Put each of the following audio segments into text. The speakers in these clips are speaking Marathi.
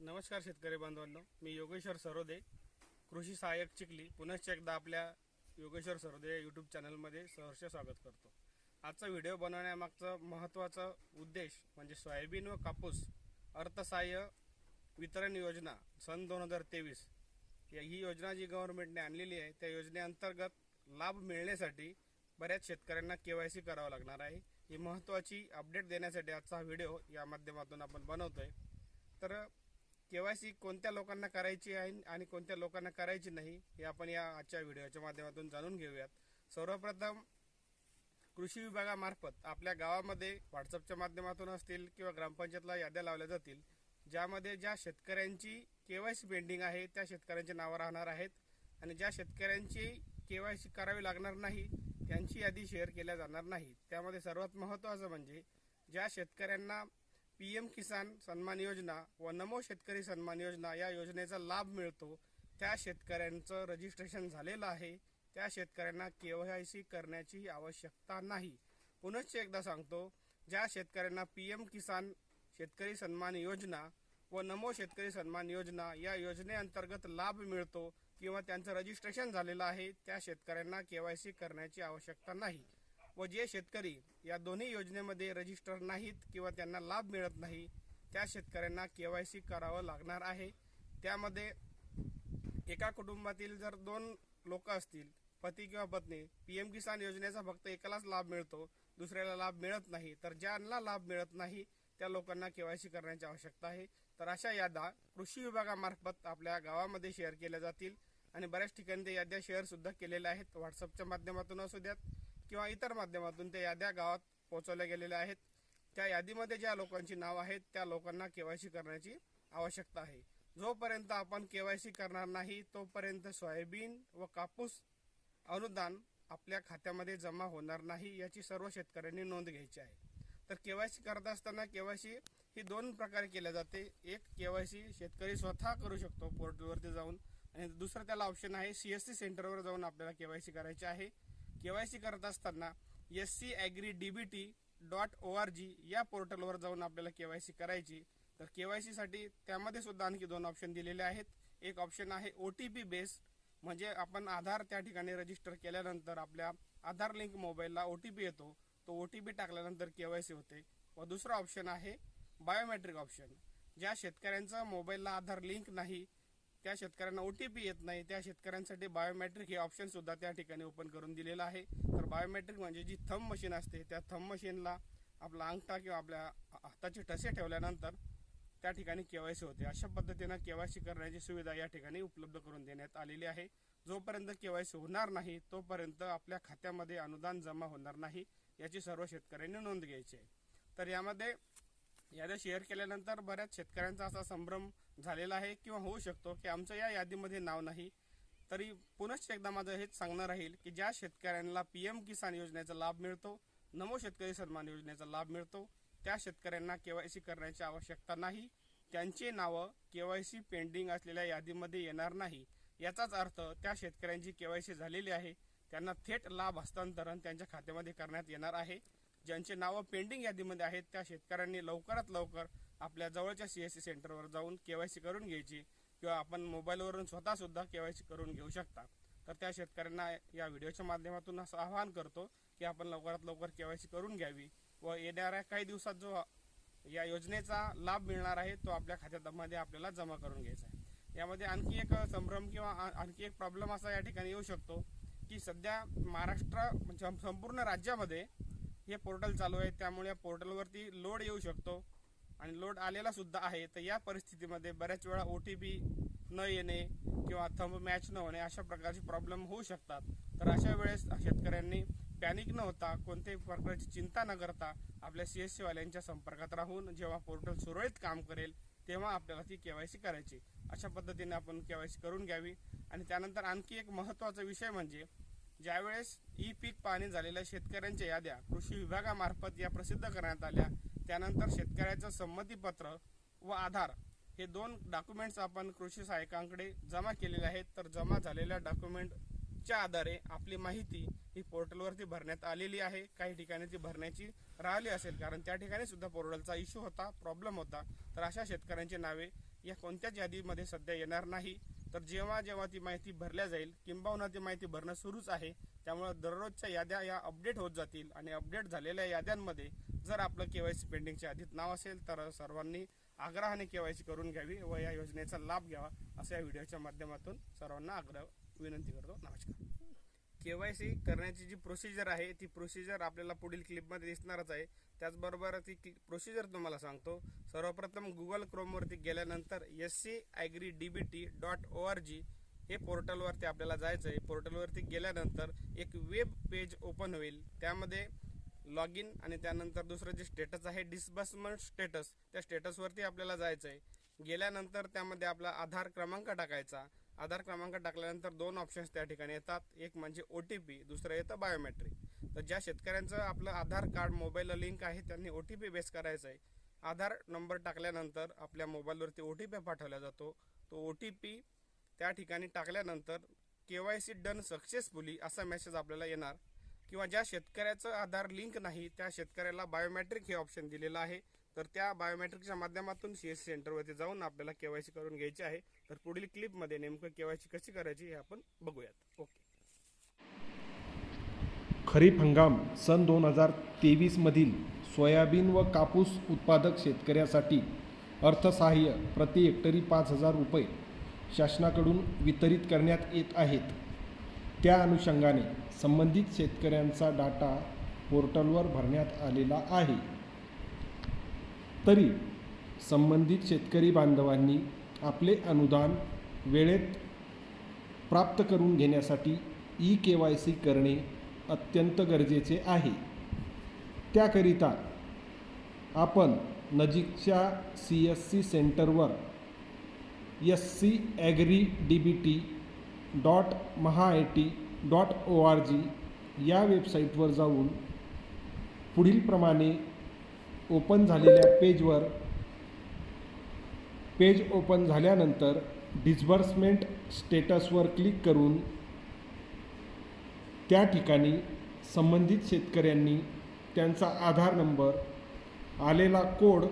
नमस्कार शेतकरी बांधवांनो मी योगेश्वर सरोदे कृषी सहाय्यक चिखली पुनश्च एकदा आपल्या योगेश्वर सरोदे या यूट्यूब चॅनलमध्ये सहर्ष स्वागत करतो. आजचा व्हिडिओ बनवण्यामागचा महत्त्वाचा उद्देश म्हणजे सोयाबीन व कापूस अर्थसहाय्य वितरण योजना सन दोन हजार तेवीस. या ही योजना जी गव्हर्नमेंटने आणलेली आहे त्या योजनेअंतर्गत लाभ मिळण्यासाठी बऱ्याच शेतकऱ्यांना के वाय सी करावं लागणार आहे. ही महत्त्वाची अपडेट देण्यासाठी आजचा हा व्हिडिओ या माध्यमातून आपण बनवतोय. तर केवायसी कोणत्या लोकांना करायची आहे आणि कोणत्या लोकांना करायची नाही हे आपण या आजच्या व्हिडिओच्या माध्यमातून जाणून घेऊयात. सर्वप्रथम कृषी विभागामार्फत आपल्या गावामध्ये व्हॉट्सअपच्या माध्यमातून असतील किंवा ग्रामपंचायतला याद्या लावल्या जातील ज्यामध्ये ज्या शेतकऱ्यांची केवायसी पेंडिंग आहे त्या शेतकऱ्यांची नावं राहणार आहेत आणि ज्या शेतकऱ्यांची केवायसी करावी लागणार नाही त्यांची यादी शेअर केल्या जाणार नाही त्यामध्ये सर्वात महत्त्वाचं म्हणजे ज्या शेतकऱ्यांना पी एम किसान सन्मान योजना व नमो शेतकरी सन्मान योजना या योजनेचा लाभ मिळतो. त्या शेतकऱ्यांचं रजिस्ट्रेशन झालेलं आहे. त्या शेतकऱ्यांना केवायसी करण्याची आवश्यकता नाही. पुनश्च एकदा सांगतो ज्या शेतकऱ्यांना पी एम किसान शेतकरी सन्मान योजना व नमो शेतकरी सन्मान योजना या योजनेअंतर्गत लाभ मिळतो किंवा त्यांचं रजिस्ट्रेशन झालेलं आहे त्या शेतकऱ्यांना केवायसी करण्याची आवश्यकता नाही. व जे शेतकरी या दोन्ही योजनेमध्ये रजिस्टर नाहीत किंवा त्यांना लाभ मिळत नाही त्या शेतकऱ्यांना के वाय सी करावं लागणार आहे. त्यामध्ये एका कुटुंबातील जर दोन लोक असतील पती किंवा पत्नी पीएम किसान योजनेचा फक्त एकालाच लाभ मिळतो दुसऱ्याला लाभ मिळत नाही तर ज्यांना लाभ मिळत नाही त्या लोकांना केवायसी करण्याची आवश्यकता आहे. तर अशा याद्या कृषी विभागामार्फत आपल्या गावामध्ये शेअर केल्या जातील. आणि बऱ्याच ठिकाणी ते याद्या शेअर सुद्धा केलेल्या आहेत. व्हॉट्सअपच्या माध्यमातून असू द्यात. किंवा इतर माध्यमातून त्या याद्या गावात पोहोचवल्या गेलेल्या आहेत. त्या यादीमध्ये ज्या लोकांची नाव आहेत त्या लोकांना केवायसी करण्याची आवश्यकता आहे. जोपर्यंत आपण केवायसी करणार नाही तोपर्यंत सोयाबीन व कापूस अनुदान आपल्या खात्यामध्ये जमा होणार नाही याची सर्व शेतकऱ्यांनी नोंद घ्यायची आहे. तर केवायसी करत असताना केवायसी ही दोन प्रकारे केल्या जाते. एक केवायसी शेतकरी स्वतः करू शकतो पोर्टलवरती जाऊन. आणि दुसरं त्याला ऑप्शन आहे सीएससी सेंटरवर जाऊन आपल्याला केवायसी करायची आहे. केवायसी करत असताना S C agri DBT dot O R G या पोर्टलवर जाऊन आपल्याला केवायसी करायची. तर केवायसी साठी त्यामध्ये सुद्धा आणखी दोन ऑप्शन दिलेले आहेत. एक ऑप्शन आहे ओ टी पी बेस्ड म्हणजे आपण आधार त्या ठिकाणी रजिस्टर केल्यानंतर आपल्या आधार लिंक मोबाईलला ओ टी पी येतो. तो ओ टी पी टाकल्यानंतर केवायसी होते. व दुसरा ऑप्शन आहे बायोमेट्रिक ऑप्शन ज्या शेतकऱ्यांचा मोबाईलला आधार लिंक नाही त्या शेतकऱ्यांना ओ टी पी येत नाही. त्या शेतकऱ्यांसाठी बायोमॅट्रिक हे ऑप्शन सुद्धा त्या ठिकाणी ओपन करून दिलेलं आहे. तर बायोमॅट्रिक म्हणजे जी थंब मशीन असते त्या थंब मशीनला आपला अंगठा किंवा आपल्या हाताचे ठसे ठेवल्यानंतर त्या ठिकाणी केवायसी होते. अशा पद्धतीनं केवायसी करण्याची सुविधा या ठिकाणी उपलब्ध करून देण्यात आलेली आहे. जोपर्यंत केवायसी होणार नाही तोपर्यंत आपल्या खात्यामध्ये अनुदान जमा होणार नाही याची सर्व शेतकऱ्यांनी नोंद घ्यायची आहे. तर यामध्ये याद्या शेअर केल्यानंतर बऱ्याच शेतकऱ्यांचा असा संभ्रम झालेला आहे किंवा होऊ शकतो की आमचं या यादीमध्ये नाव नाही तरी पुनश्च एकदा माझं हेच सांगणं राहील की ज्या शेतकऱ्यांना पी एम किसान योजनेचा लाभ मिळतो नमो शेतकरी सन्मान योजनेचा लाभ मिळतो त्या शेतकऱ्यांना केवायसी करण्याची आवश्यकता नाही त्यांची नावं केवायसी पेंडिंग असलेल्या यादीमध्ये येणार नाही. याचाच अर्थ त्या शेतकऱ्यांची केवायसी झालेली आहे त्यांना थेट लाभ हस्तांतरण त्यांच्या खात्यामध्ये करण्यात येणार आहे. ज्यांचे नावं पेंडिंग यादीमध्ये आहेत त्या शेतकऱ्यांनी लवकरात लवकर आपल्या जवळच्या सी एस सी सेंटरवर जाऊन के वाय सी करून घ्यायची किंवा आपण मोबाईलवरून स्वतः सुद्धा सी करून घेऊ शकता. तर त्या शेतकऱ्यांना या व्हिडिओच्या माध्यमातून असं आवाहन करतो की आपण लवकरात लवकर के वाय सी करून घ्यावी व येणाऱ्या काही दिवसात जो या योजनेचा लाभ मिळणार आहे तो आपल्या खात्यामध्ये आपल्याला जमा करून घ्यायचा आहे. यामध्ये आणखी एक संभ्रम किंवा आणखी एक प्रॉब्लेम असा या ठिकाणी येऊ शकतो की सध्या महाराष्ट्र म्हणजे संपूर्ण राज्यामध्ये हे पोर्टल चालू आहे. त्यामुळे या पोर्टलवरती लोड येऊ शकतो. आणि लोड आलेला सुद्धा आहे तर या परिस्थितीमध्ये बऱ्याच वेळा ओ टी पी न येणे किंवा थंब मॅच न होणे अशा प्रकारचे प्रॉब्लेम होऊ शकतात. तर अशा वेळेस शेतकऱ्यांनी पॅनिक न होता कोणत्याही प्रकारची चिंता न करता आपल्या सी एस वाल्यांच्या संपर्कात राहून जेव्हा पोर्टल सुरळीत काम करेल तेव्हा आपल्याला ती केवायसी करायची. अशा पद्धतीने आपण केवायसी करून घ्यावी. आणि त्यानंतर आणखी एक महत्त्वाचा विषय म्हणजे ज्यावेळेस ई पीक पाहणी झालेल्या शेतकऱ्यांच्या याद्या कृषी विभागामार्फत या प्रसिद्ध करण्यात आल्या त्यानंतर शेतकऱ्याचं संमतीपत्र व आधार हे दोन डॉक्युमेंट्स आपण कृषी सहाय्यकांकडे जमा केलेले आहेत. तर जमा झालेल्या डॉक्युमेंटच्या आधारे आपली माहिती ही पोर्टलवरती भरण्यात आलेली आहे. काही ठिकाणी ती भरण्याची राहिली असेल कारण त्या ठिकाणी सुद्धा पोर्टलचा इश्यू होता प्रॉब्लेम होता. तर अशा शेतकऱ्यांची नावे या कोणत्याच यादीमध्ये सध्या येणार नाही. तर जेव्हा जेव्हा ती माहिती भरल्या जाईल किंबहुना ती माहिती भरणं सुरूच आहे. त्यामुळे दररोजच्या याद्या या अपडेट होत जातील. आणि अपडेट झालेल्या याद्यांमध्ये जर आपलं केवायसी पेंडिंगच्या आधीत नाव असेल तर सर्वांनी आग्रहाने केवायसी करून घ्यावी व या योजनेचा लाभ घ्यावा असं या व्हिडिओच्या माध्यमातून सर्वांना आग्रह विनंती करतो. नमस्कार. केवायसी करण्याची जी प्रोसिजर आहे ती प्रोसिजर आपल्याला पुढील क्लिपमध्ये दिसणारच आहे. त्याचबरोबर ती प्रोसिजर तुम्हाला सांगतो. सर्वप्रथम गुगल क्रोमवरती गेल्यानंतर S C agri D B T dot O R G हे पोर्टलवरती आपल्याला जायचं आहे पोर्टलवरती गेल्यानंतर एक वेब पेज ओपन होईल. त्यामध्ये लॉग इन आणि त्यानंतर दुसरं जे स्टेटस आहे डिस्बर्समेंट स्टेटस त्या स्टेटसवरती आपल्याला जायचं आहे गेल्यानंतर त्यामध्ये आपला आधार क्रमांक टाकायचा. आधार क्रमांक टाकल्यानंतर दोन ऑप्शन्स त्या ठिकाणी येतात. एक म्हणजे ओ टी पी दुसरं येतं बायोमेट्रिक तर ज्या शेतकऱ्यांचं आपलं आधार कार्ड मोबाईलला लिंक आहे त्यांनी ओ टी पी बेस करायचं आहे आधार नंबर टाकल्यानंतर आपल्या मोबाईलवरती ओ टी पी पाठवला जातो. तो ओ टी पी त्या ठिकाणी टाकल्यानंतर K Y C done successfully असा मेसेज आपल्याला येणार. किंवा ज्या शेतकऱ्याचं आधार लिंक नाही त्या शेतकऱ्याला बायोमॅट्रिक हे ऑप्शन दिलेलं आहे. तर त्या बायोमॅट्रिकच्या माध्यमातून सी एस सी सेंटरवरती जाऊन आपल्याला केवायसी करून घ्यायची आहे. तर पुढील क्लिपमध्ये नेमकं केवायसी कशी करायची हे आपण बघूयात. ओके. खरीप हंगाम सन दोन हजार तेवीसमधील सोयाबीन व कापूस उत्पादक शेतकऱ्यासाठी अर्थसहाय्य प्रति हेक्टरी पाच हजार रुपये शासनाकडून वितरित करण्यात येत आहेत. त्या अनुषंगाने संबंधित शेतकऱ्यांचा डाटा पोर्टलवर भरण्यात आलेला आहे. तरी संबंधित शेतकरी बांधवांनी आपले अनुदान वेळेत प्राप्त करून घेण्यासाठी ई के वाय सी करणे अत्यंत गरजेचे आहे. त्याकरिता आपण नजीकच्या C S C सेंटरवर S C agri D B T dot Maha I T dot O R G या वेबसाईटवर जाऊन पुढीलप्रमाणे ओपन झालेल्या पेजवर पेज ओपन झाल्यानंतर डिस्बर्समेंट स्टेटसवर क्लिक करून त्या ठिकाणी संबंधित शेतकऱ्यांनी त्यांचा आधार नंबर आलेला कोड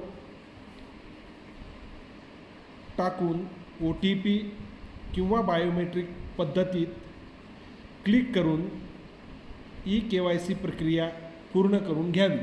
टाकून ओ टी पी किंवा बायोमेट्रिक पद्धतीत क्लिक करून ई के वाय सी प्रक्रिया पूर्ण करून घ्यावी.